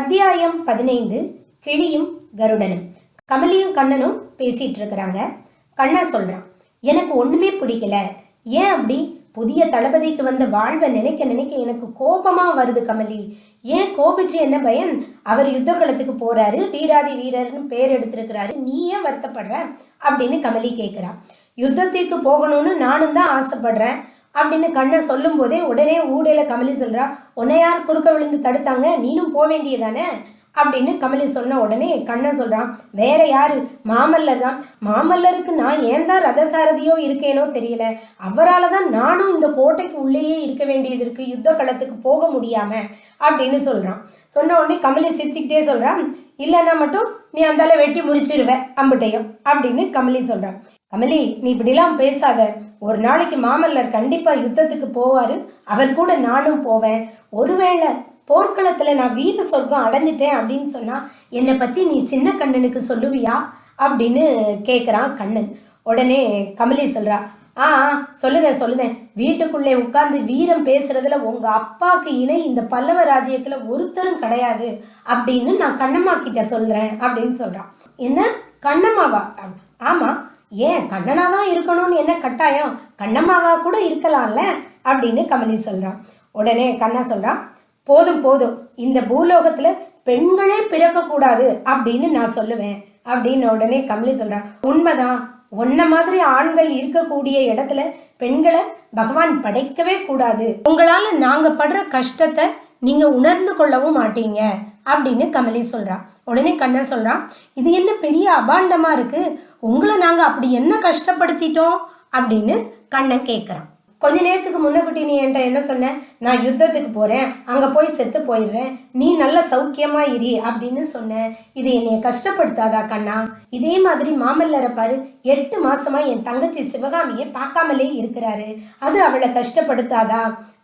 அத்தியாயம் பதினைந்து கிளியும் கருடனும். கமலியும் கண்ணனும் பேசிட்டு இருக்கிறாங்க கண்ணா சொல்றான் எனக்கு ஒண்ணுமே பிடிக்கல. ஏன் அப்படி? புதிய தளபதிக்கு வந்த வாழ்வை நினைக்க நினைக்க எனக்கு கோபமா வருது கமலி. ஏன் கோபிச்சு என்ன பயன்? அவர் யுத்த களத்துக்கு போறாரு வீராதி வீரர்னு பேர் எடுத்திருக்கிறாரு. நீ ஏன் வருத்தப்படுற? அப்படின்னு கமலி கேட்கிறா யுத்தத்திற்கு போகணும்னு நானும் தான் ஆசைப்படுறேன். அப்படின்னு கண்ணை சொல்லும் போதே உடனே ஊடையில கமலி சொல்றா உன்னை யார் குறுக்க விழுந்து தடுத்தாங்க? நீனும் போக வேண்டியதானே அப்படின்னு கமலி சொன்ன உடனே கண்ணன் சொல்றான் வேற யாரு? மாமல்லர் தான். மாமல்லருக்கு நான் ஏன் தான் ரதசாரதியோ இருக்கேனோ தெரியல. அவரால் தான் நானும் இந்த கோட்டைக்கு உள்ளேயே இருக்க வேண்டியது இருக்கு. யுத்த களத்துக்கு போக முடியாம. அப்படின்னு சொல்றான். சொன்ன உடனே கமலி சிரிச்சுக்கிட்டே சொல்றான் இல்லைன்னா மட்டும் நீ அந்தால வெட்டி முறிச்சிருவ அம்புட்டையும். அப்படின்னு கமலி சொல்றான். கமலி நீ இப்படிலாம் பேசாத. ஒரு நாளைக்கு மாமல்லர் கண்டிப்பா யுத்தத்துக்கு போவாரு. அவர் கூட நானும் போவேன். ஒருவேளை போர்க்களத்துல நான் வீர சொர்க்கம் அடைஞ்சிட்டேன் அப்படின்னு சொன்னா என்னை பத்தி நீ சின்ன கண்ணனுக்கு சொல்லுவியா? அப்படின்னு கேட்குறான் கண்ணன். உடனே கமலி சொல்றா ஆ சொல்லுதேன் சொல்லுதேன் வீட்டுக்குள்ளே உட்கார்ந்து வீரம் பேசுறதுல உங்க அப்பாவுக்கு இணை இந்த பல்லவ ராஜ்யத்துல ஒருத்தரும் கிடையாது அப்படின்னு நான் கண்ணம்மா கிட்ட சொல்றேன் அப்படின்னு சொல்றான் என்ன? கண்ணம்மாவா? ஆமா ஏன் கண்ணனா தான் இருக்கணும்னு என்ன கட்டாயம்? கண்ணம்மாவா கூட இருக்கலாம்ல? அப்படின்னு கமலி சொல்றான் உடனே கண்ணா சொல்றான் போதும் போதும். இந்த பூலோகத்துல பெண்களே பிறக்கக்கூடாது அப்படின்னு நான் சொல்லுவேன். அப்படின்னு உடனே கமலி சொல்றான் உண்மைதான். உன்ன மாதிரி ஆண்கள் இருக்கக்கூடிய இடத்துல பெண்களை பகவான் படைக்கவே கூடாது. உங்களால நாங்க படுற கஷ்டத்தை நீங்கள் உணர்ந்து கொள்ளவும் மாட்டீங்க அப்படின்னு கமலி சொல்கிறான் உடனே கண்ணன் சொல்கிறான் இது என்ன பெரிய அபாண்டமாக இருக்குது உங்களை நாங்கள் அப்படி என்ன கஷ்டப்படுத்திட்டோம்? அப்படின்னு கண்ணன் கேட்குறான் கொஞ்ச நேரத்துக்கு முன்னக்குட்டி நீ என்கிட்ட என்ன சொன்ன? நான் யுத்தத்துக்கு போகிறேன் அங்கே போய் செத்து போயிடுறேன். நீ நல்ல சௌக்கியமாக இரு அப்படின்னு சொன்ன. இது என்னைய கஷ்டப்படுத்தாதா கண்ணா? இதே மாதிரி மாமல்லரை பாரு எட்டு மாசமா என் தங்கச்சி சிவகாமியை பார்க்காமலே இருக்கிறாரு. அது அவளை கஷ்டப்படுத்தாதா?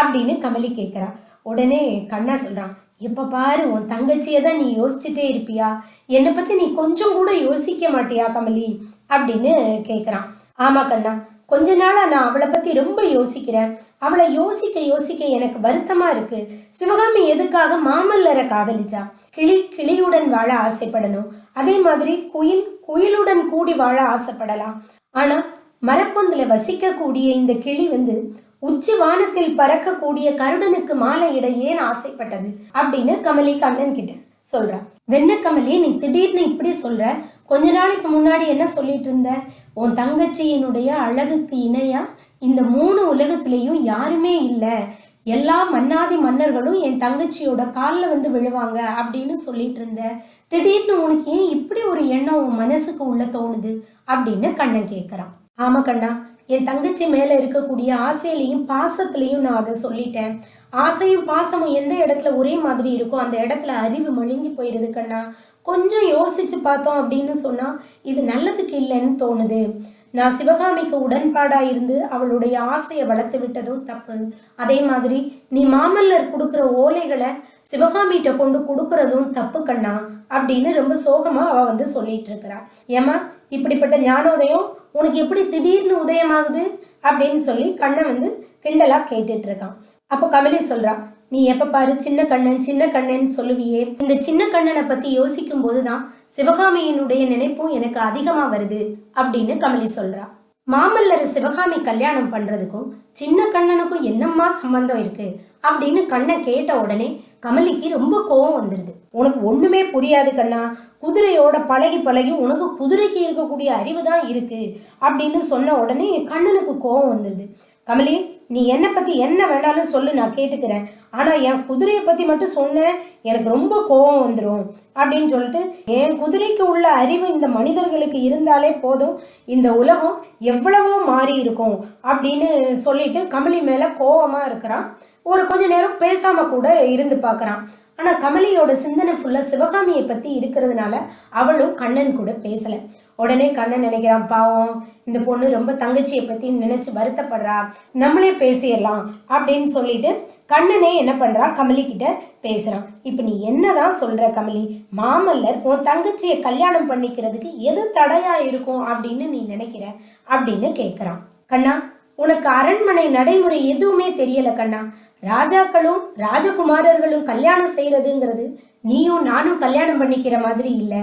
அப்படின்னு கமலி கேட்குறா உடனே கண்ணா சொல்கிறான் எப்போ பாரு உன் தங்கச்சியை தான் நீ யோசிச்சுட்டே இருப்பியா? என்னை பற்றி நீ கொஞ்சம் கூட யோசிக்க மாட்டியா கமலி? அப்படின்னு கேட்குறான் ஆமா கண்ணா கொஞ்ச நாளா நான் அவளை பற்றி ரொம்ப யோசிக்கிறேன். அவளை யோசிக்க யோசிக்க எனக்கு வருத்தமாக இருக்கு. சிவகாமி எதுக்காக மாமல்லரை காதலிச்சா? கிளி கிளியுடன் வாழ ஆசைப்படணும். அதே மாதிரி குயில் குயிலுடன் கூடி வாழ ஆசைப்படலாம். ஆனால் மரப்பொந்தில் வசிக்கக்கூடிய இந்த கிளி வந்து உச்சி வானத்தில் பறக்கக்கூடிய கருடனுக்கு மாலையிட ஏன் ஆசைப்பட்டது? அப்படின்னு கமலி கண்ணன் கிட்ட சொல்றா. வெண்ண கமலி நீ திடீர்னு இப்படி சொல்ற? கொஞ்ச நாளைக்கு முன்னாடி என்ன சொல்லிட்டு இருந்த? உன் தங்கச்சியினுடைய அழகுக்கு இணையா? இந்த மூணு உலகத்திலையும் யாருமே இல்லை. எல்லா மன்னாதி மன்னர்களும் என் தங்கச்சியோட காலில் வந்து விழுவாங்க அப்படின்னு சொல்லிட்டு இருந்த. திடீர்னு உனக்கு ஏன் இப்படி ஒரு எண்ணம் உன் மனசுக்கு உள்ள தோணுது? அப்படின்னு கண்ணன் கேட்குறான் ஆமா கண்ணா என் தங்கச்சி மேல இருக்கக்கூடிய ஆசையிலையும் பாசத்திலையும் நான் அதை சொல்லிட்டேன். ஆசையும் பாசமும் எந்த இடத்துல ஒரே மாதிரி இருக்கோ அந்த இடத்துல அறிவு மழுங்கி போயிருது கண்ணா. கொஞ்சம் யோசிச்சு பார்த்தோம் அப்படின்னு சொன்னா இது நல்லதுக்கு இல்லைன்னு தோணுது. நான் சிவகாமிக்கு உடன்பாடா இருந்து அவளுடைய ஆசையை வளர்த்து விட்டதும் தப்பு. அதே மாதிரி நீ மாமல்லர் கொடுக்குற ஓலைகளை சிவகாமிகிட்ட கொண்டு கொடுக்கறதும் தப்பு கண்ணா அப்படின்னு ரொம்ப சோகமா அவ வந்து சொல்லிட்டு இருக்கிறா. ஏமா இப்படிப்பட்ட ஞானோதயம் உனக்கு எப்படி திடீர்னு உதயமாகுது? அப்படின்னு சொல்லி கண்ணை வந்து கிண்டலா கேட்டுட்டு இருக்கான். அப்போ கமலி சொல்றா நீ எப்ப பாரு சின்ன கண்ணன் சின்ன கண்ணன் சொல்லுவியே. இந்த சின்ன கண்ணனை பத்தி யோசிக்கும் போதுதான் சிவகாமியினுடைய நினைப்பும் எனக்கு அதிகமா வருது அப்படின்னு கமலி சொல்றா. மாமல்லர் சிவகாமி கல்யாணம் பண்றதுக்கும் சின்ன கண்ணனுக்கும் என்னம்மா சம்பந்தம் இருக்கு அப்படின்னு கண்ணை கேட்ட உடனே கமலிக்கு ரொம்ப கோவம் வந்துடுது உனக்கு ஒண்ணுமே புரியாது கண்ணா. குதிரையோட பழகி பழகி உனக்கு குதிரைக்கு இருக்கக்கூடிய அறிவு தான் இருக்கு அப்படின்னு சொன்ன உடனே கண்ணனுக்கு கோவம் வந்துடுது கமலி நீ என்னை பத்தி என்ன வேணாலும் சொல்லு நான் கேட்டுக்கிறேன். ஆனால் என் குதிரையை பற்றி மட்டும் சொன்னேன். எனக்கு ரொம்ப கோவம் வந்துடும் அப்படின்னு சொல்லிட்டு என் குதிரைக்கு உள்ள அறிவு இந்த மனிதர்களுக்கு இருந்தாலே போதும். இந்த உலகம் எவ்வளவோ மாறி இருக்கும் அப்படின்னு சொல்லிட்டு கமலி மேலே கோபமாக இருக்கிறான். ஒரு கொஞ்ச நேரம் பேசாமல் கூட இருந்து பார்க்கறான். ஆனால் கமலியோட சிந்தனை ஃபுல்லாக சிவகாமியை பற்றி இருக்கிறதுனால அவளும் கண்ணன் கூட பேசலை. உடனே கண்ணன் நினைக்கிறான் பாவம் இந்த பொண்ணு ரொம்ப தங்கச்சியை பத்தி நினைச்சு வருத்தப்படுறா. நம்மளே பேசிடலாம் அப்படின்னு சொல்லிட்டு கண்ணனே என்ன பண்ணுறான் கமலி கிட்ட பேசுகிறான் இப்போ நீ என்னதான் சொல்கிற கமலி? மாமல்லர் உன் தங்கச்சியை கல்யாணம் பண்ணிக்கிறதுக்கு எது தடையாக இருக்கும் அப்படின்னு நீ நினைக்கிற? அப்படின்னு கேட்குறான் கண்ணா உனக்கு அரண்மனை நடைமுறை எதுவுமே தெரியல கண்ணா. ராஜாக்களும் ராஜகுமாரர்களும் கல்யாணம் செய்யறதுங்கிறது நீயும் நானும் கல்யாணம் பண்ணிக்கிற மாதிரி இல்லை.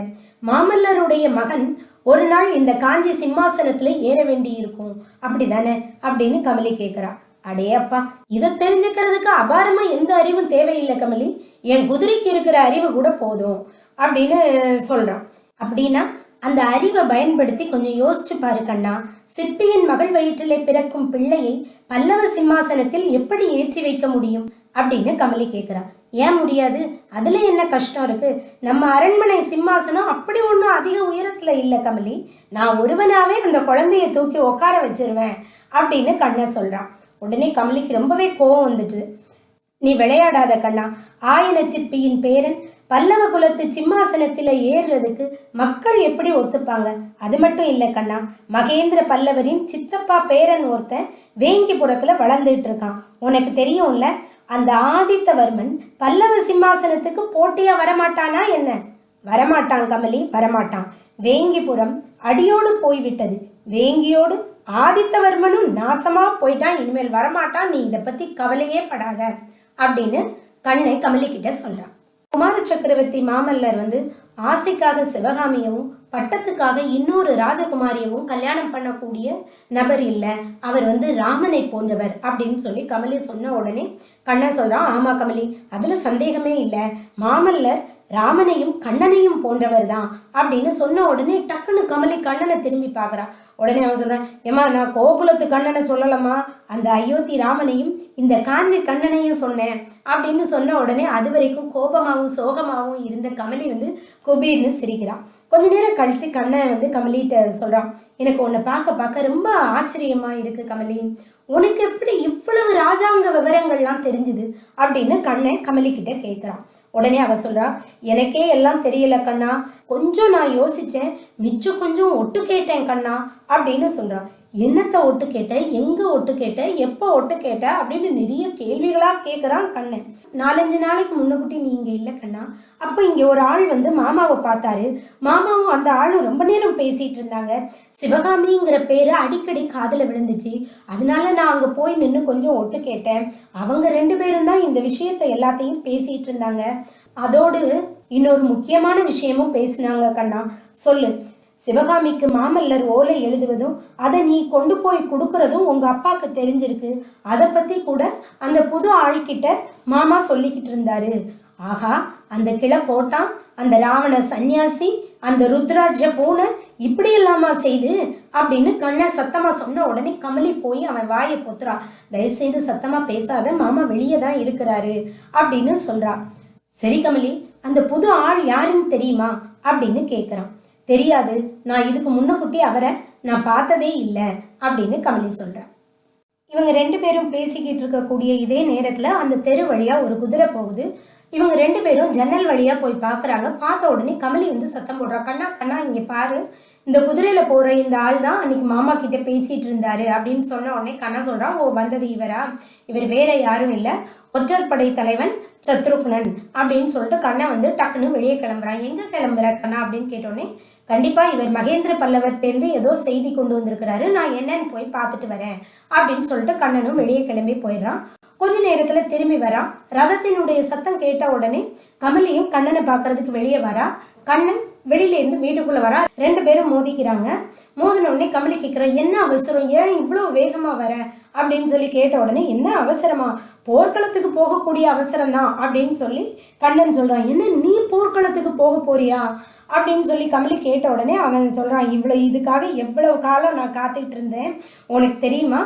மாமல்லருடைய மகன் ஒரு நாள் இந்த காஞ்சி சிம்மாசனத்துல ஏற வேண்டி இருக்கும் அப்படிதானே? அப்படின்னு கமலி கேக்குறா. அடே அப்பா இதை தெரிஞ்சுக்கிறதுக்கு அபாரமா எந்த அறிவும் தேவையில்லை கமலி. என் குதிரைக்கு இருக்கிற அறிவு கூட போதும் அப்படின்னு சொல்றான் அப்படின்னா அந்த அறிவை பயன்படுத்தி கொஞ்சம் யோசிச்சு பாரு கண்ணா. சிற்பியின் மகள் வயிற்றிலே பிறக்கும் பிள்ளையை பல்லவ சிம்மாசனத்தில் எப்படி ஏற்றி வைக்க முடியும்? அப்படின்னு கமலி கேக்குறா. ஏன் முடியாது? அதில் என்ன கஷ்டம் இருக்கு? நம்ம அரண்மனை சிம்மாசனம் அப்படி ஒன்றும் அதிக உயரத்தில் இல்லை கமலி. நான் ஒருவனாவே அந்த குழந்தைய தூக்கி உட்கார வச்சிருவேன் அப்படின்னு கண்ணை சொல்கிறான் உடனே கமலிக்கு ரொம்பவே கோவம் வந்துட்டு நீ விளையாடாத கண்ணா. ஆயன சிற்பியின் பேரன் பல்லவ குலத்து சிம்மாசனத்தில் ஏறுறதுக்கு மக்கள் எப்படி ஒத்துப்பாங்க? அது மட்டும் இல்லை கண்ணா. மகேந்திர பல்லவரின் சித்தப்பா பேரன் ஒருத்தன் வேங்கிபுரத்தில் வளர்ந்துட்டு இருக்கான். உனக்கு தெரியும்ல அந்த ஆதித்தவர்மன் பல்லவ சிம்மாசனத்துக்கு போட்டியா வரமாட்டானா என்ன? வரமாட்டான் கமலி வரமாட்டான். வேங்கிபுரம் அடியோடு போய்விட்டது. வேங்கியோடு ஆதித்தவர்மனும் நாசமா போயிட்டான். இனிமேல் வரமாட்டான். நீ இதை பத்தி கவலையே படாத அப்படின்னு கண்ணை கமலி கிட்ட சொல்றான். குமார சக்கரவர்த்தி மாமல்லர் வந்து ஆசைக்காக சிவகாமியவும் பட்டத்துக்காக இன்னொரு ராஜகுமாரியவும் கல்யாணம் பண்ணக்கூடிய நபர் இல்லை. அவர் வந்து ராமனை போன்றவர் அப்படின்னு சொல்லி கமலி சொன்ன உடனே கண்ணா சொல்கிறான் ஆமாம் கமலி அதில் சந்தேகமே இல்லை. மாமல்லர் ராமனையும் கண்ணனையும் போன்றவர் தான். அப்படின்னு சொன்ன உடனே டக்குன்னு கமலி கண்ணனை திரும்பி பார்க்கறா. உடனே அவன் சொல்கிறான் ஏமா நான் கோகுலத்து கண்ணனை சொல்லலம்மா. அந்த அயோத்தி ராமனையும் இந்த காஞ்சி கண்ணனையும் சொன்னேன். அப்படின்னு சொன்ன உடனே அது வரைக்கும் கோபமாகவும் சோகமாகவும் இருந்த கமலி வந்து குபீர்னு சிரிக்கிறான். கொஞ்ச நேரம் கழித்து கண்ணன் வந்து கமலிகிட்ட சொல்கிறான் எனக்கு உன்னை பார்க்க பார்க்க ரொம்ப ஆச்சரியமாக இருக்குது கமலி. உனக்கு எப்படி இவ்வளவு ராஜாங்க விவரங்கள்லாம் தெரிஞ்சுது? அப்படின்னு கண்ணை கமலிக்கிட்ட கேட்குறான் உடனே அவ சொல்றா எனக்கே எல்லாம் தெரியல கண்ணா. கொஞ்சம் நான் யோசிச்சேன். மிச்சம் கொஞ்சம் ஒட்டு கேட்டேன் கண்ணா அப்படின்னு சொல்றா. என்னத்தை ஒட்டு கேட்ட எங்கே ஒட்டு கேட்ட எப்போ ஒட்டு கேட்ட அப்படின்னு நிறைய கேள்விகளாக கேட்குறான் கண்ணன் நாலஞ்சு நாளைக்கு முன்னக்குட்டி நீ இங்கே இல்லை கண்ணா. அப்போ இங்கே ஒரு ஆள் வந்து மாமாவை பார்த்தாரு. மாமாவும் அந்த ஆளும் ரொம்ப நேரம் பேசிகிட்டு இருந்தாங்க. சிவகாமிங்கிற பேர் அடிக்கடி காதில் விழுந்துச்சு. அதனால நான் அங்கே போய் நின்று கொஞ்சம் ஒட்டு கேட்டேன். அவங்க ரெண்டு பேரும் தான் இந்த விஷயத்தை எல்லாத்தையும் பேசிகிட்டு இருந்தாங்க. அதோடு இன்னொரு முக்கியமான விஷயமும் பேசினாங்க கண்ணா. சொல்லு. சிவகாமிக்கு மாமல்லர் ஓலை எழுதுவதும் அதை நீ கொண்டு போய் கொடுக்கறதும் உங்க அப்பாவுக்கு தெரிஞ்சிருக்கு. அதை பத்தி கூட அந்த புது ஆள்கிட்ட மாமா சொல்லிக்கிட்டு இருந்தாரு. ஆகா அந்த கிழக்கோட்டான் அந்த ராவண சந்நியாசி அந்த ருத்ராட்ச பூனை இப்படி இல்லாமா செய்து அப்படின்னு கண்ணை சத்தமா சொன்ன உடனே கமலி போய் அவன் வாயை பொத்துறா. தயவுசெய்து சத்தமா பேசாத மாமா வெளியே தான் இருக்கிறாரு அப்படின்னு சொல்றா. சரி கமலி அந்த புது ஆள் யாருன்னு தெரியுமா? அப்படின்னு கேட்குறான் தெரியாது. நான் இதுக்கு முன்னக்குட்டி அவரை நான் பார்த்ததே இல்லை அப்படின்னு கமலி சொல்கிறேன் இவங்க ரெண்டு பேரும் பேசிக்கிட்டு இருக்கக்கூடிய இதே நேரத்துல அந்த தெரு வழியா ஒரு குதிரை போகுது. இவங்க ரெண்டு பேரும் ஜன்னல் வழியா போய் பார்க்குறாங்க பார்த்த உடனே கமலி வந்து சத்தம் போடுறா. கண்ணா கண்ணா இங்க பாரு. இந்த குதிரையில போற இந்த ஆள் தான் அன்னைக்கு மாமா கிட்ட பேசிட்டு இருந்தாரு அப்படின்னு சொன்ன உடனே கண்ணா சொல்றான் ஓ வந்தது இவரா? இவர் வேற யாரும் இல்ல. ஒற்றர் படை தலைவன் சத்ருக்னன் அப்படின்னு சொல்லிட்டு கண்ணை வந்து டக்குன்னு வெளியே கிளம்புறான் எங்க கிளம்புற கண்ணா? அப்படின்னு கேட்டோடனே கண்டிப்பா இவர் மகேந்திர பல்லவர்கிட்டேருந்து ஏதோ செய்தி கொண்டு வந்திருக்கிறாரு. நான் என்னன்னு போய் பார்த்துட்டு வரேன். அப்படின்னு சொல்லிட்டு கண்ணனும் வெளியே கிளம்பி போயிடுறான் கொஞ்ச நேரத்துல திரும்பி வரான் ரதத்தினுடைய சத்தம் கேட்ட உடனே கமலியும் கண்ணனை பார்க்கறதுக்கு வெளியே வரா. கண்ணன் வெளியில இருந்து வீட்டுக்குள்ள வரா. ரெண்டு பேரும் மோதிக்கிறாங்க. மோதின உடனே கமலி கேட்கிற என்ன அவசரம்? ஏன் இவ்வளோ வேகமா வர? அப்படின்னு சொல்லி கேட்ட உடனே என்ன அவசரமா? போர்க்களத்துக்கு போகக்கூடிய அவசரம் தான் அப்படின்னு சொல்லி கண்ணன் சொல்றான் என்ன நீ போர்க்களத்துக்கு போக போறியா? அப்படின்னு சொல்லி கமலி கேட்ட உடனே அவன் சொல்கிறான் இவ்வளோ இதுக்காக எவ்வளவு காலம் நான் காத்துக்கிட்டு இருந்தேன்? உனக்கு தெரியுமா?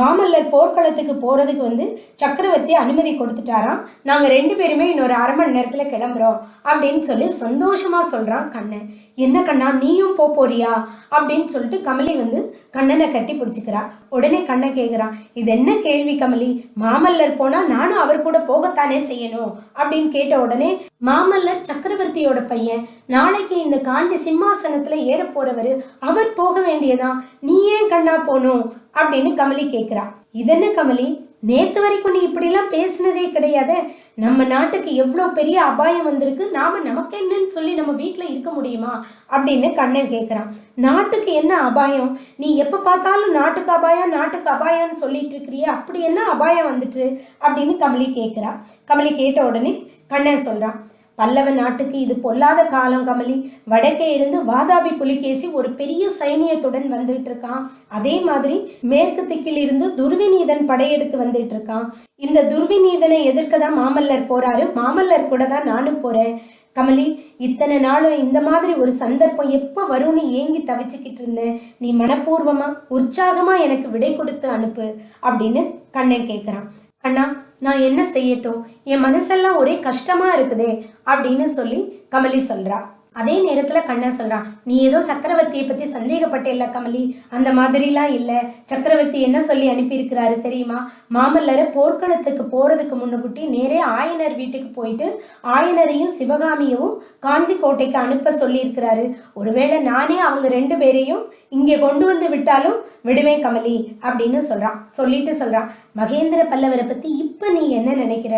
மாமல்லர் போர்க்களத்துக்கு போகிறதுக்கு வந்து சக்கரவர்த்தி அனுமதி கொடுத்துட்டாராம். நாங்கள் ரெண்டு பேருமே இன்னொரு அரை மணி நேரத்தில் கிளம்புறோம் அப்படின்னு சொல்லி சந்தோஷமாக சொல்கிறான் கண்ணன். என்ன கண்ணா நீயும் போப் போறியா? அப்படின்னு சொல்லிட்டு கமலி வந்து கண்ணனை கட்டி பிடிச்சிக்கிறா. உடனே கண்ணன் கேட்குறான் இது என்ன கேள்வி கமலி? மாமல்லர் போனால் நானும் அவர் கூட போகத்தானே செய்யணும்? அப்படின்னு கேட்ட உடனே மாமல்லர் சக்கரவர்த்தியோட பையன். நாளைக்கு இந்த காஞ்சி சிம்மாசனத்துல ஏற போறவரு அவர் போக வேண்டியதான் நீ ஏன் கண்ணா போகணும்? அப்படின்னு கமலி கேட்கிறா இதென்ன கமலி? நேத்து வரைக்கும் நீ இப்படிலாம் பேசினதே கிடையாது. நம்ம நாட்டுக்கு எவ்வளோ பெரிய அபாயம் வந்திருக்கு நாம நமக்கு என்னன்னு சொல்லி நம்ம வீட்டில் இருக்க முடியுமா? அப்படின்னு கண்ணன் கேட்குறான் நாட்டுக்கு என்ன அபாயம்? நீ எப்போ பார்த்தாலும் நாட்டுக்கு அபாயம் நாட்டுக்கு அபாயம்னு சொல்லிட்டு இருக்கிறியே அப்படி என்ன அபாயம் வந்துட்டு? அப்படின்னு கமலி கேட்குறா கமலி கேட்ட உடனே கண்ணன் சொல்றான் பல்லவ நாட்டுக்கு இது பொல்லாத காலம் கமலி. வடக்கே இருந்து வாதாபி புலிகேசி ஒரு பெரிய சைனியத்துடன் வந்துட்டு இருக்கான் அதே மாதிரி மேற்கு திக்கில் இருந்து துர்விநீதன் படையெடுத்து வந்துட்டு இருக்கான் இந்த துர்விநீதனை எதிர்க்க தான் மாமல்லர் போறாரு. மாமல்லர் கூட தான் நானும் போறேன். கமலி இத்தனை நாளும் இந்த மாதிரி ஒரு சந்தர்ப்பம் எப்போ வரும்னு ஏங்கி தவிச்சுக்கிட்டு இருந்தேன். நீ மனப்பூர்வமா உற்சாகமா எனக்கு விடை கொடுத்து அனுப்பு அப்படின்னு கண்ணன் கேட்குறான் கண்ணா நான் என்ன செய்யட்டும்? என் மனசெல்லாம் ஒரே கஷ்டமா இருக்குதே அப்படின்னு சொல்லி கமலி சொல்றா. அதே நேரத்தில் கண்ணன் சொல்கிறான் நீ ஏதோ சக்கரவர்த்தியை பற்றி சந்தேகப்பட்ட இல்லை கமலி? அந்த மாதிரிலாம் இல்லை. சக்கரவர்த்தி என்ன சொல்லி அனுப்பியிருக்கிறாரு தெரியுமா? மாமல்லரை போர்க்களத்துக்கு போகிறதுக்கு முன்னுக்குட்டி நேரே ஆயனர் வீட்டுக்கு போயிட்டு ஆயனரையும் சிவகாமியவும் காஞ்சி கோட்டைக்கு அனுப்ப சொல்லியிருக்கிறாரு. ஒருவேளை நானே அவங்க ரெண்டு பேரையும் இங்கே கொண்டு வந்து விட்டாலும் விடுவேன் கமலி அப்படின்னு சொல்கிறான் சொல்லிட்டு சொல்கிறான் மகேந்திர பல்லவரை பற்றி இப்போ நீ என்ன நினைக்கிற?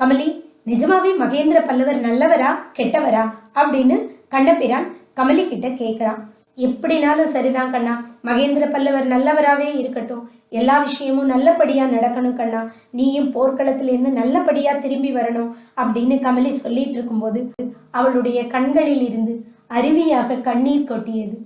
கமலி நிஜமாவே மகேந்திர பல்லவர் நல்லவரா கெட்டவரா? அப்படின்னு கண்ணபிரான் கமலி கிட்ட கேட்குறான் எப்படினாலும் சரிதான் கண்ணா. மகேந்திர பல்லவர் நல்லவராகவே இருக்கட்டும். எல்லா விஷயமும் நல்லபடியாக நடக்கணும் கண்ணா. நீயும் போர்க்களத்திலிருந்து நல்லபடியாக திரும்பி வரணும் அப்படின்னு கமலி சொல்லிட்டு இருக்கும்போது அவளுடைய கண்களில் இருந்து அருவியாக கண்ணீர் கொட்டியது.